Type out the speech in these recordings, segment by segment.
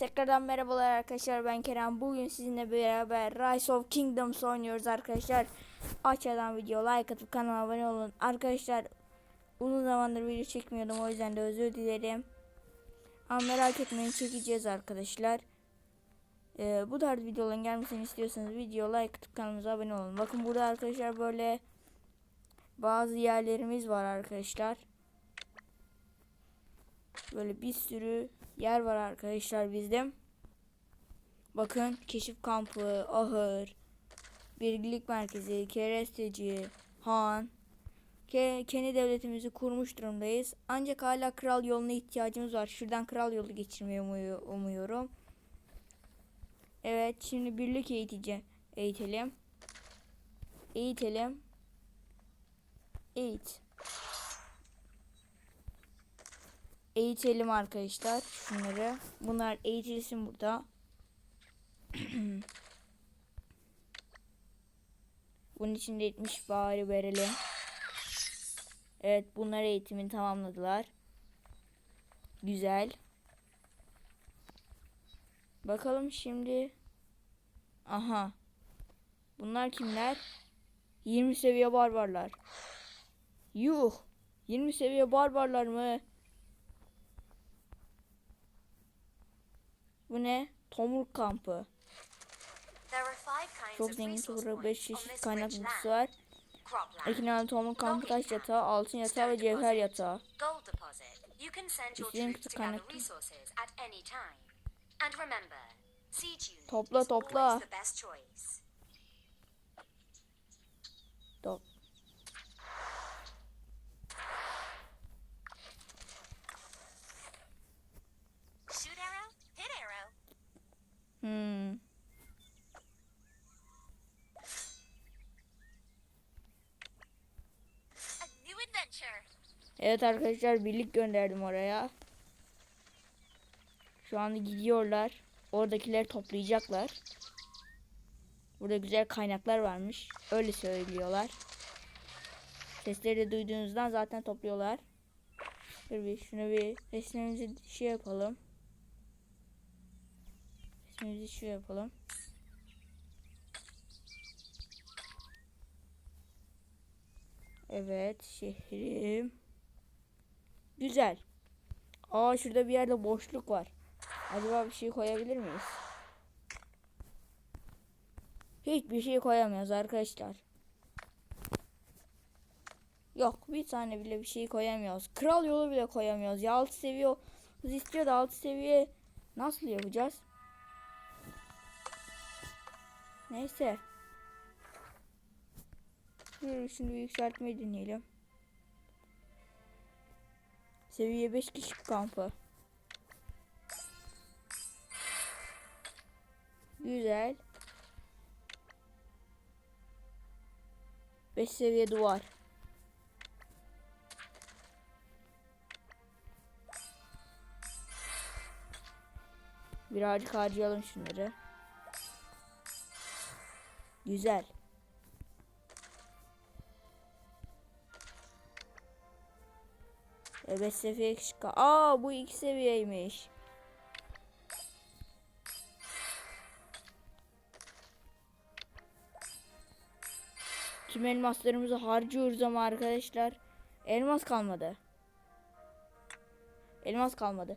tekrardan merhabalar arkadaşlar ben Kerem. Bugün sizinle beraber Rise of Kingdoms oynuyoruz arkadaşlar. Aşağıdan video like atıp kanala abone olun. Arkadaşlar uzun zamandır video çekmiyordum o yüzden de özür dilerim. Ama merak etmeyin çekeceğiz arkadaşlar. Ee, bu tarz videoların gelmesini istiyorsanız video like atıp kanalımıza abone olun. Bakın burada arkadaşlar böyle bazı yerlerimiz var arkadaşlar. Böyle bir sürü yer var arkadaşlar bizde. Bakın keşif kampı, ahır, bilgilik merkezi, keresteci, han. Ke kendi devletimizi kurmuş durumdayız. Ancak hala kral yoluna ihtiyacımız var. Şuradan kral yolu geçirmeyi umuyor- umuyorum. Evet şimdi birlik eğitici eğitelim. Eğitelim. Eğit. Eğitelim arkadaşlar şunları. Bunlar eğitilsin burada. Bunun için de 70 bari verelim. Evet bunlar eğitimini tamamladılar. Güzel. Bakalım şimdi. Aha. Bunlar kimler? 20 seviye barbarlar. Yuh. 20 seviye barbarlar mı? Bu ne? Tomruk kampı. Çok zengin toprak 5 çeşit kaynak bulgusu var. Ekinalı tomruk kampı taş yatağı, altın yatağı ve cevher yatağı. İstediğin kısa kaynak. Topla, topla. Top. Evet arkadaşlar birlik gönderdim oraya. Şu anda gidiyorlar. Oradakileri toplayacaklar. Burada güzel kaynaklar varmış. Öyle söylüyorlar. Sesleri de duyduğunuzdan zaten topluyorlar. Dur bir şunu bir resmimizi şey yapalım. Resmimizi şey yapalım. Evet şehrim. Güzel. Aa şurada bir yerde boşluk var. Acaba bir şey koyabilir miyiz? Hiçbir şey koyamıyoruz arkadaşlar. Yok bir tane bile bir şey koyamıyoruz. Kral yolu bile koyamıyoruz. Ya 6 seviye istiyor da 6 seviye nasıl yapacağız? Neyse. Dur şimdi yükseltmeyi deneyelim. Seviye 5 kişi kampı. Güzel. 5 seviye duvar. Birazcık harcayalım şunları. Güzel. Evet seviye kişi. Aa bu iki seviyeymiş. Tüm elmaslarımızı harcıyoruz ama arkadaşlar. Elmas kalmadı. Elmas kalmadı.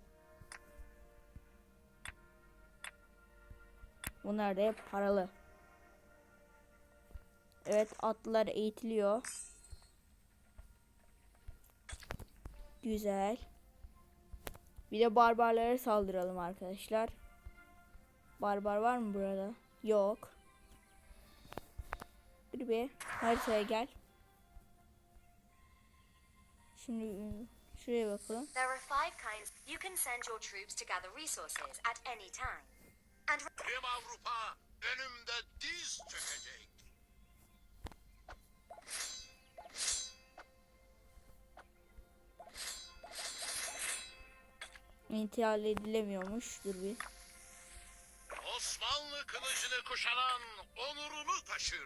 Bunlar da hep paralı. Evet atlılar eğitiliyor. Güzel. Bir de barbarlara saldıralım arkadaşlar. Barbar var mı burada? Yok. Dur bir haritaya gel. Şimdi ıı, şuraya bakalım. There are five kinds. You can send your troops to gather resources at any time. And Tüm Avrupa önümde diz çökecek. İntihal edilemiyormuş. Dur bir. Osmanlı kılıcını kuşanan onurunu taşır.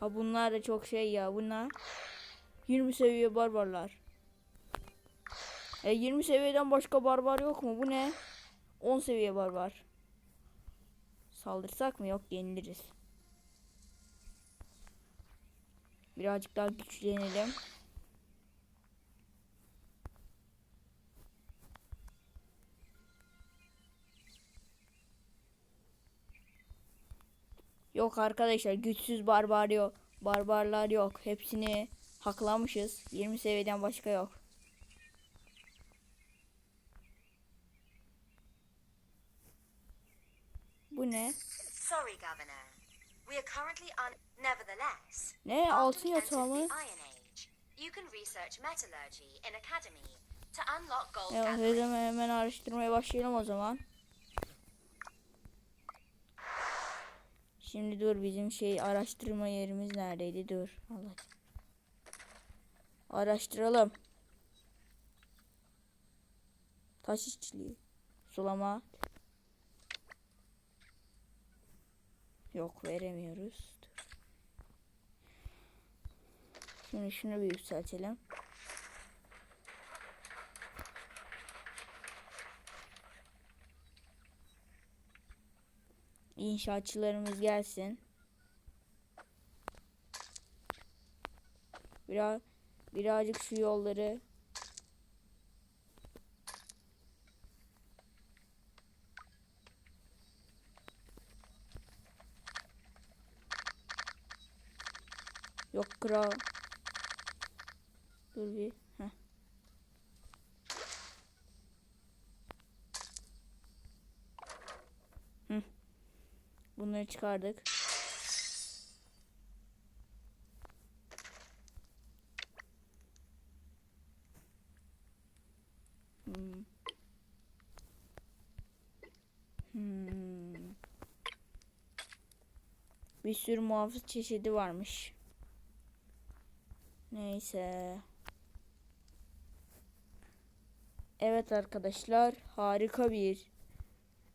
Ha bunlar da çok şey ya. Bunlar 20 seviye barbarlar. E 20 seviyeden başka barbar yok mu? Bu ne? 10 seviye barbar. Saldırsak mı? Yok yeniliriz. Birazcık daha güçlenelim. Yok arkadaşlar güçsüz barbar yok. Barbarlar yok. Hepsini haklamışız. 20 seviyeden başka yok. Bu ne? Sorry, Governor. We are currently un. Nevertheless, Ne? Altın yatağı mı? You can research metallurgy in Academy to unlock gold Evet, hemen araştırmaya başlayalım o zaman. Şimdi dur bizim şey araştırma yerimiz neredeydi? Dur. Allah. Araştıralım. Taş işçiliği. Sulama. Yok veremiyoruz. Dur. Şimdi şunu bir yükseltelim. İnşaatçılarımız gelsin. Biraz birazcık şu yolları Yok kral. Dur bir. Bunları çıkardık. Hmm. Hmm. Bir sürü muhafız çeşidi varmış. Neyse. Evet arkadaşlar harika bir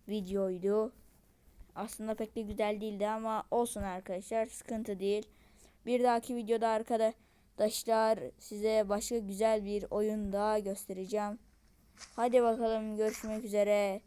videoydu. Aslında pek de güzel değildi ama olsun arkadaşlar sıkıntı değil. Bir dahaki videoda arkadaşlar size başka güzel bir oyun daha göstereceğim. Hadi bakalım görüşmek üzere.